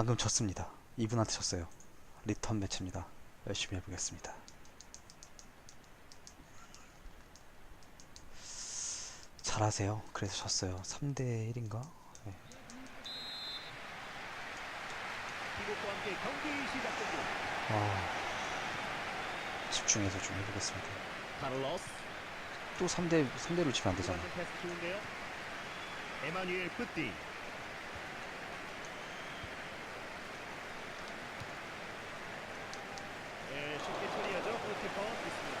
방금 쳤습니다. 이분한테 쳤어요. 리턴 매치입니다. 열심히 해보겠습니다. 잘하세요. 그래서 졌어요. 3대 1인가? 이곳과 함께 경기 시작됩니다. 아, 집중해서 좀 해보겠습니다. 또 3대 3대로 치면 안 되잖아. 에마뉴엘 뿌띠 네, 쉽게 처리하죠. 골키퍼 있습니다.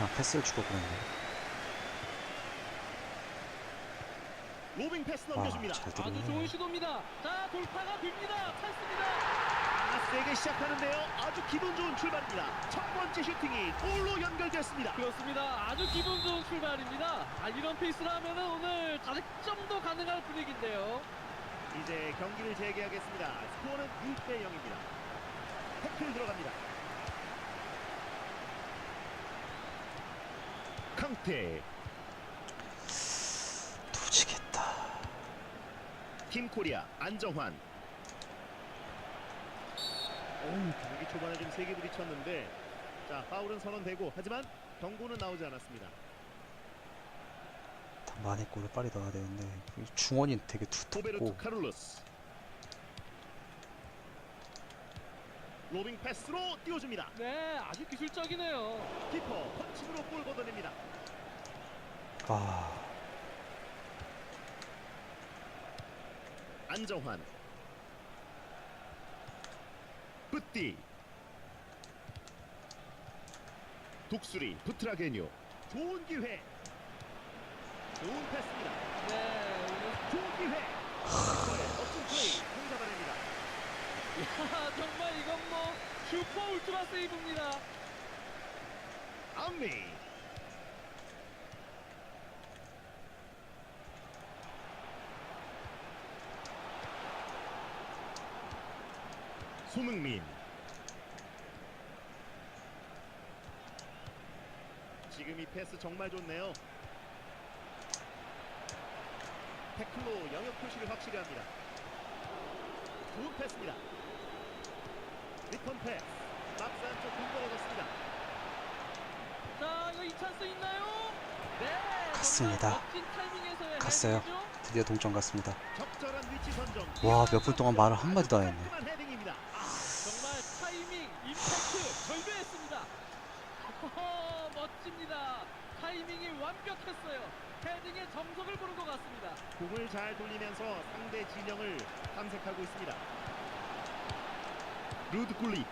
그냥 패스를 주고 그랬네. 로빙 패스 아, 넘겨줍니다. 잘 아주 좋은. 시도입니다. 자 돌파가 됩니다. 찬스입니다. 아, 세게 시작하는데요. 아주 기분 좋은 출발입니다. 첫 번째 슈팅이 골로 연결됐습니다. 그렇습니다. 아주 기분 좋은 출발입니다. 아, 이런 페이스라면은 오늘 다득점도 가능할 분위기인데요. 이제 경기를 재개하겠습니다. 스코어는 6대 0입니다. 태클 들어갑니다. 강태. 도지겠다. 팀 코리아 안정환. 어우 경기 초반에 좀 세게 부딪혔는데 자 파울은 선언되고 하지만 경고는 나오지 않았습니다. 많이 골을 빨리 넣어야 되는데 이 중원이 되게 두텁고. 카를로스 로빙 패스로 띄워줍니다. 네, 아주 기술적이네요. 키퍼 펀칭으로 골 걷어냅니다. 아. 안정환. 뿌띠 독수리 부트라게뇨 좋은 기회. 좋은 패스입니다. 네, 오늘 좋은 기회 키퍼의 멋진 플레이 공 잡아냅니다 야, 정말 이건 뭐 슈퍼 울트라 세이브입니다. 안미. 손흥민. 지금 이 패스 정말 좋네요. 태클로 영역 표시를 확실히 합니다. 좋은 패스입니다 리턴 패스 박스 안쪽 공 떨어졌습니다 자, 이거 이 찬스 있나요? 네, 갔습니다. 갔어요. 드디어 동점 같습니다. 적절한 위치 선정. 와, 몇 분 동안 말을 한마디도 안 했네. 아, 정말 타이밍, 임팩트 절묘했습니다. 허허, 멋집니다. 타이밍이 완벽했어요. 헤딩의 정석을 보는 것 같습니다. 공을 잘 돌리면서 상대 진영을 탐색하고 있습니다. 루드 굴리트.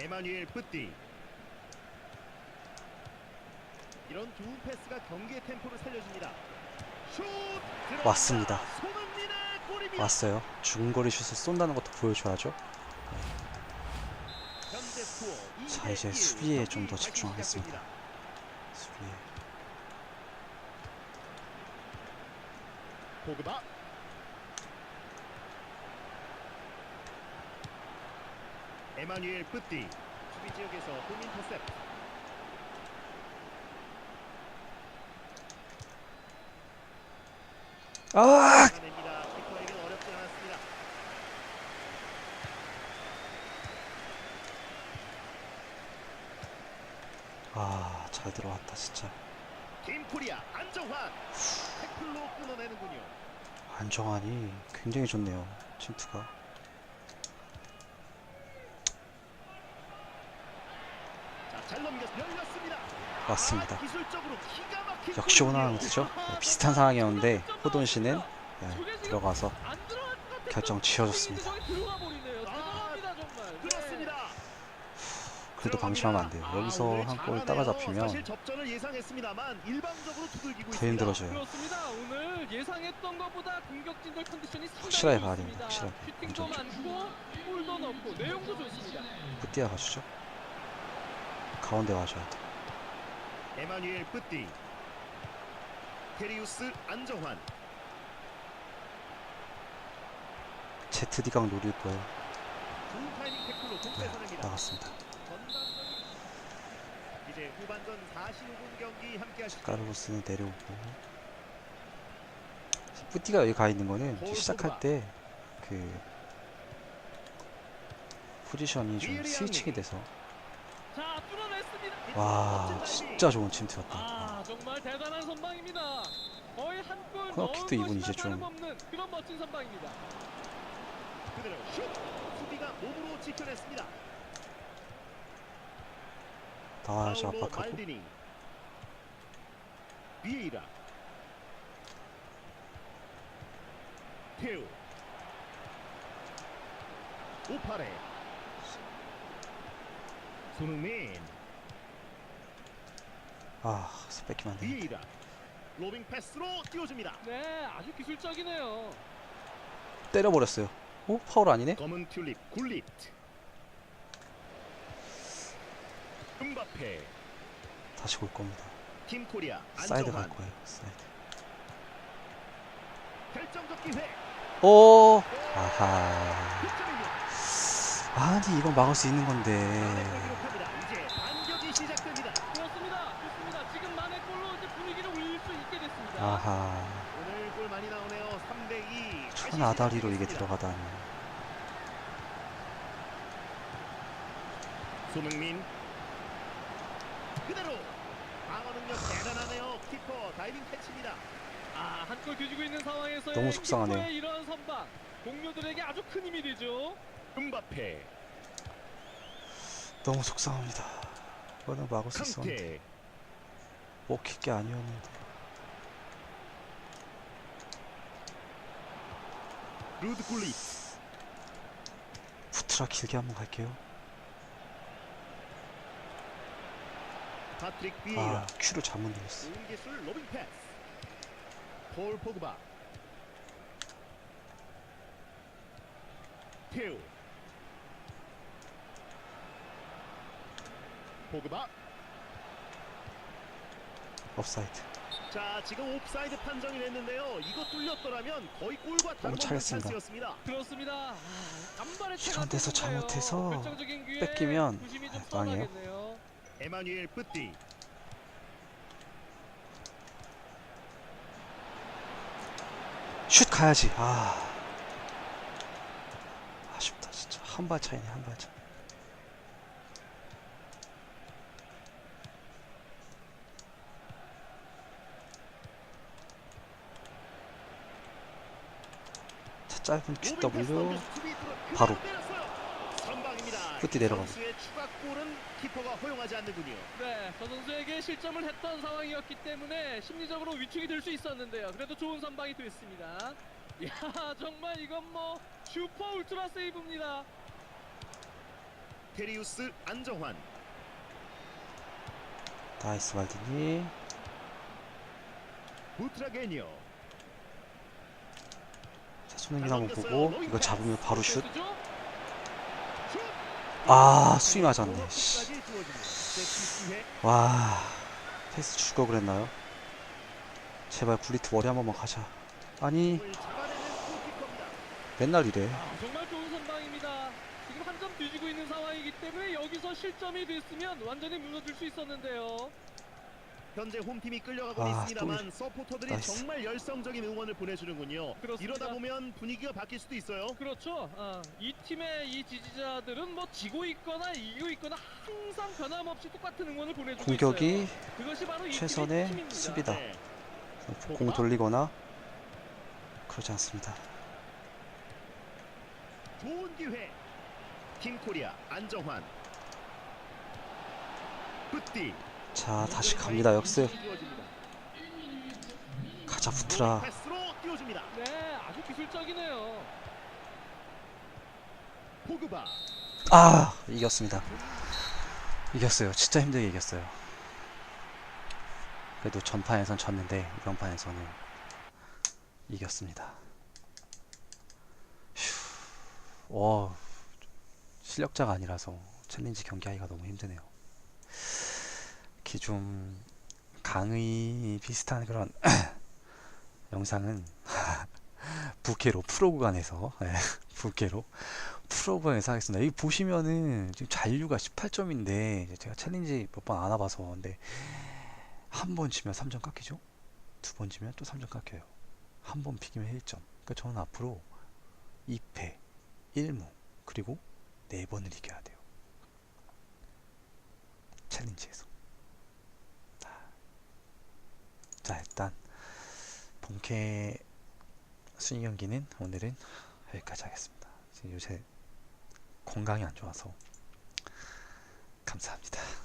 에마뉴엘 뿌띠 이런 좋은 패스가 경기의 템포를 살려줍니다. 슛. 왔습니다. 손흥민의 골입니다. 왔어요. 중거리 슛을 쏜다는 것도 보여줘야죠. 자, 2대 이제 1. 수비에 좀더 다시 집중하겠습니다. 수비에 포그바 에마뉴엘 뿌띠 수비 지역에서 홈 인터셉 아냅니다. 키퍼에겐 어렵지 않았습니다. 아, 잘 들어왔다 진짜. 팀 코리아 안정환 태클로 끊어내는군요. 안정환이 굉장히 좋네요. 침투가. 자, 잘 넘겨 열렸습니다. 맞습니다. 아, 역시. 호나우드죠. 네, 비슷한 상황이었는데 호돈 씨는 네, 들어가서 결정 지어줬습니다. 아, 정말. 네. 그렇습니다. 그래도 방심하면 안 돼요. 아, 여기서 한 골. 따라잡히면 더. 힘들어져요. 확실하게 봐야. 됩니다. 확실하게. 뿌띠아 가주죠. 가운데 와줘야 돼. 에마뉴엘 뿌띠 테리우스 안정환 ZD강 노릴 거예요. 네. 나갔습니다. 이제 후반전 45분 경기 함께 하시죠. 까르로스는 내려오고 뿌띠가 여기 가 있는 거는 볼 시작할. 때 그 포지션이 좀. 스위칭이 돼서. 와. 진짜 좋은 침투였다. 아, 정말 대단한 선방입니다. 거의 한골 코너킥도 이분 이제 좀- 없는 그런 멋진 선방입니다. 그대로 슛! 수비가 몸으로 지켜냈습니다. 다시 압박하고 비에이라 테오 오파레 손흥민 아 돼. 비에이라 로빙 패스로 띄워줍니다. 네, 아주 기술적이네요. 때려버렸어요. 오 파울 아니네? 검은 튤립 굴릿 음바페 다시 올 겁니다. 팀 코리아 사이드 갈 안정환 거예요. 사이드. 결정적 기회 오 아하. 득점입니다. 아니 이건 막을 수 있는 건데. 만회골 기록합니다. 이제 반격이 시작됩니다. 그렇습니다. 좋습니다. 지금 만의 골로 이제 분위기를 올릴 수 있게 됐습니다. 아하. 오늘 골 많이 나오네요. 3대 2. 천 아다리로 이게 들어가다니. 손흥민 그대로 방어 능력 대단하네요. 키퍼 다이빙 캐치입니다. 아, 한골 뒤지고 있는 상황에서 너무 속상하네요. 이런 선방 동료들에게 아주 큰 힘이 되죠. 음바페, 너무 속상합니다. 이거는 막을 수 있었는데 먹힐 게 아니었는데. 루드 굴릿, 푸트라 길게 한번 갈게요. 파트릭 비에이라, 아 큐를 잘못 눌렀어. 폴 포그바, 테오, 포그바. 업사이드. 자 지금 옵사이드 판정이 됐는데요. 이거 뚫렸더라면 거의 골과 차겠습니다. 찬스였습니다. 그렇습니다. 아, 이런 데서. 잘못해서 뺏기면 아, 망해요. 에마뉴엘 뿌띠, 슛 가야지. 아 아쉽다 진짜 한 발 차이네 한 발 차. 자 짧은 QW 바로. 뿌띠 내려가고. 키퍼가 허용하지 않는군요. 네, 저 선수에게 실점을 했던 상황이었기 때문에 심리적으로 위축이 될 수 있었는데요. 그래도 좋은 선방이 됐습니다. 야, 정말 이건 뭐 슈퍼 울트라 세이브입니다. 테리우스 안정환, 나이스 말디니. 부트라게니어, 자 손흥민 한번 보고 이거 잡으면 바로 슛. 아 수위 맞았네. 씨. 와 패스 줄거 그랬나요? 제발 굴리트 머리 한 번만 가자. 아니. 맨날 이래. 아, 정말 좋은 선방입니다. 지금 한 점 뒤지고 있는 상황이기 때문에 여기서 실점이 됐으면 완전히 무너질 수 있었는데요. 현재 홈팀이 끌려가고 아, 있습니다만 서포터들이 나이스. 정말 열성적인 응원을 보내주는군요. 그렇습니다. 이러다 보면 분위기가 바뀔 수도 있어요. 그렇죠. 아, 이 팀의 이 지지자들은 뭐 지고 있거나 이기고 있거나 항상 변함없이 똑같은 응원을 보내주고 공격이 있어요. 그것이 바로 이 최선의 팀의 힘입니다. 수비다. 네. 공 돌리거나 그러지 않습니다. 좋은 기회. 팀 코리아 안정환. 뿌띠. 자 다시 갑니다 역습. 가자 띄워줍니다. 네. 아 이겼습니다. 이겼어요. 진짜 힘들게 이겼어요. 그래도 전판에선 졌는데 이번 판에서는 이겼습니다. 휴, 와 실력자가 아니라서 챌린지 경기하기가 너무 힘드네요. 이렇게 좀 강의 비슷한 그런 영상은 부캐로 프로 구간에서 예, 부캐로 풀어보 예상하겠습니다. 여기 보시면은 지금 잔류가 18점인데 제가 챌린지 몇 번 안 와봐서 근데 한번 지면 3점 깎이죠? 두번 지면 또 3점 깎여요. 한 번 비기면 1점. 그러니까 저는 앞으로 2패, 1무 그리고 4번을 이겨야 돼요. 챌린지에서. 자 일단 본캐 순위 경기는 오늘은 여기까지 하겠습니다. 지금 요새 건강이 안 좋아서 감사합니다.